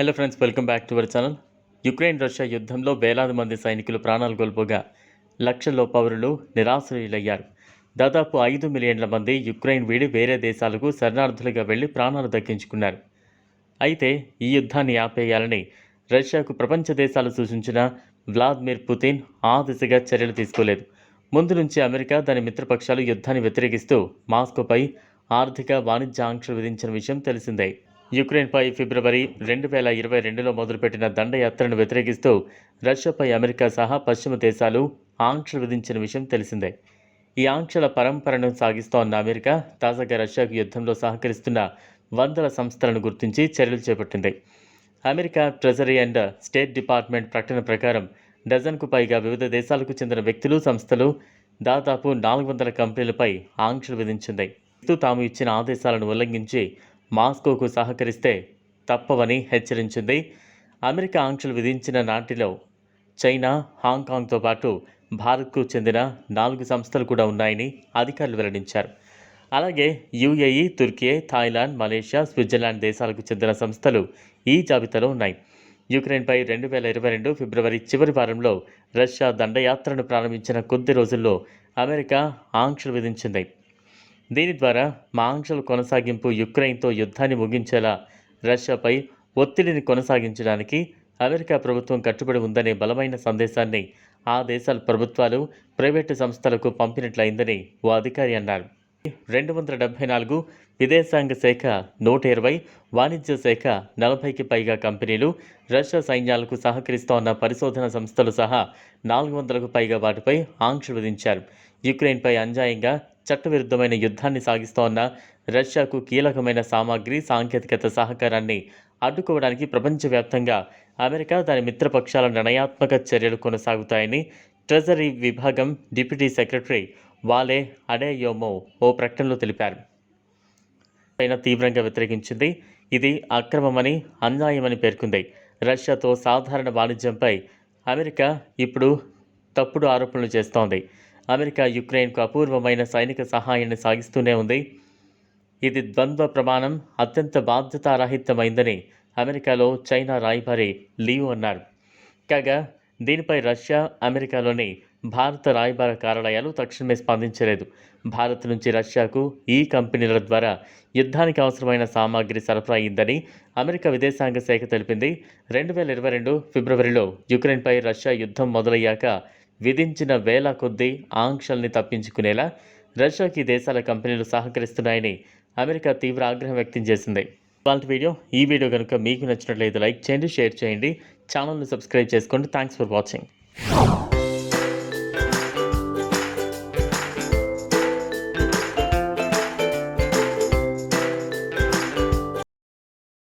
Hello friends welcome back to our channel Ukraine Russia యుద్ధంలో వేలాది మంది సైనికులు ప్రాణాలు కోల్పోగా లక్షల్లో పౌరులు నిరాశ్రయులయ్యారు. దాదాపు ఐదు మిలియన్ల మంది యుక్రెయిన్ వీడి వేరే దేశాలకు శరణార్థులుగా వెళ్ళి ప్రాణాలు దక్కించుకున్నారు. అయితే ఈ యుద్ధాన్ని ఆపేయాలని రష్యాకు ప్రపంచ దేశాలు సూచించిన వ్లాదిమిర్ పుతిన్ ఆ దిశగా చర్యలు తీసుకోలేదు. ముందు నుంచి అమెరికా దాని మిత్రపక్షాలు యుద్ధాన్ని వ్యతిరేకిస్తూ మాస్కోపై ఆర్థిక వాణిజ్య ఆంక్షలు విధించిన విషయం తెలిసిందే. యుక్రెయిన్పై ఫిబ్రవరి రెండు వేల ఇరవై రెండులో మొదలుపెట్టిన దండయాత్రను వ్యతిరేకిస్తూ రష్యాపై అమెరికా సహా పశ్చిమ దేశాలు ఆంక్షలు విధించిన విషయం తెలిసిందే. ఈ ఆంక్షల పరంపరను సాగిస్తోన్న అమెరికా తాజాగా రష్యాకు యుద్ధంలో సహకరిస్తున్న వందల సంస్థలను గుర్తించి చర్యలు చేపట్టింది. America treasury and state department ప్రకటన ప్రకారం డజన్కు పైగా వివిధ దేశాలకు చెందిన వ్యక్తులు సంస్థలు దాదాపు నాలుగు వందల కంపెనీలపై ఆంక్షలు విధించింది. తాము ఇచ్చిన ఆదేశాలను ఉల్లంఘించి మాస్కోకు సహకరిస్తే తప్పవని హెచ్చరించింది. అమెరికా ఆంక్షలు విధించిన నాటిలో చైనా హాంకాంగ్తో పాటు భారత్కు చెందిన నాలుగు సంస్థలు కూడా ఉన్నాయని అధికారులు వెల్లడించారు. అలాగే UAE Turkey Thailand Malaysia Switzerland దేశాలకు చెందిన సంస్థలు ఈ జాబితాలో ఉన్నాయి. యుక్రెయిన్పై రెండు వేల ఇరవై రెండు ఫిబ్రవరి చివరి వారంలో రష్యా దండయాత్రను ప్రారంభించిన కొద్ది రోజుల్లో అమెరికా ఆంక్షలు విధించింది. దీని ద్వారా మా ఆంక్షల కొనసాగింపు యుక్రెయిన్తో యుద్ధాన్ని ముగించేలా రష్యాపై ఒత్తిడిని కొనసాగించడానికి అమెరికా ప్రభుత్వం కట్టుబడి ఉందనే బలమైన సందేశాన్ని ఆ దేశాల ప్రభుత్వాలు ప్రైవేటు సంస్థలకు పంపినట్లయిందని ఓ అధికారి అన్నారు. రెండు వందల డెబ్బై నాలుగు విదేశాంగ శాఖ నూట ఇరవై వాణిజ్య శాఖ నలభైకి పైగా కంపెనీలు రష్యా సైన్యాలకు సహకరిస్తోన్న పరిశోధన సంస్థలు సహా నాలుగు వందలకు పైగా వాటిపై ఆంక్షలు విధించారు. యుక్రెయిన్పై అంజాయంగా చట్టవిరుద్ధమైన యుద్ధాన్ని సాగిస్తోన్న రష్యాకు కీలకమైన సామాగ్రి సాంకేతికత సహకారాన్ని అడ్డుకోవడానికి ప్రపంచవ్యాప్తంగా అమెరికా దాని మిత్రపక్షాల నిర్ణయాత్మక చర్యలు కొనసాగుతాయని ట్రెజరీ విభాగం డిప్యూటీ సెక్రటరీ వాలే అడేయోమో ఓ ప్రకటనలో తెలిపారు. పైన తీవ్రంగా వ్యతిరేకించింది. ఇది అక్రమమని అన్యాయమని పేర్కొంది. రష్యాతో సాధారణ వాణిజ్యంపై అమెరికా ఇప్పుడు తప్పుడు ఆరోపణలు చేస్తోంది. అమెరికా యుక్రెయిన్కు అపూర్వమైన సైనిక సహాయాన్ని సాగిస్తూనే ఉంది. ఇది ద్వంద్వ ప్రమాణం అత్యంత బాధ్యతారహితమైందని అమెరికాలో చైనా రాయబారి లీవ్ అన్నారు. కాగా దీనిపై రష్యా అమెరికాలోని భారత రాయబార కార్యాలయాలు తక్షణమే స్పందించలేదు. భారత్ నుంచి రష్యాకు ఈ కంపెనీల ద్వారా యుద్ధానికి అవసరమైన సామాగ్రి సరఫరా అయిందని అమెరికా విదేశాంగ శాఖ తెలిపింది. రెండు వేల ఇరవై రెండు ఫిబ్రవరిలో యుక్రెయిన్పై రష్యా యుద్ధం మొదలయ్యాక విధించిన వేల కొద్దీ ఆంక్షల్ని తప్పించుకునేలా రష్యాకి దేశాల కంపెనీలు సహకరిస్తున్నాయని అమెరికా తీవ్ర ఆగ్రహం వ్యక్తం చేసింది. ఇవాళ వీడియో ఈ వీడియో కనుక మీకు నచ్చినట్లయితే లైక్ చేయండి షేర్ చేయండి. ఛానల్ని సబ్స్క్రైబ్ చేసుకోండి. Thanks for watching.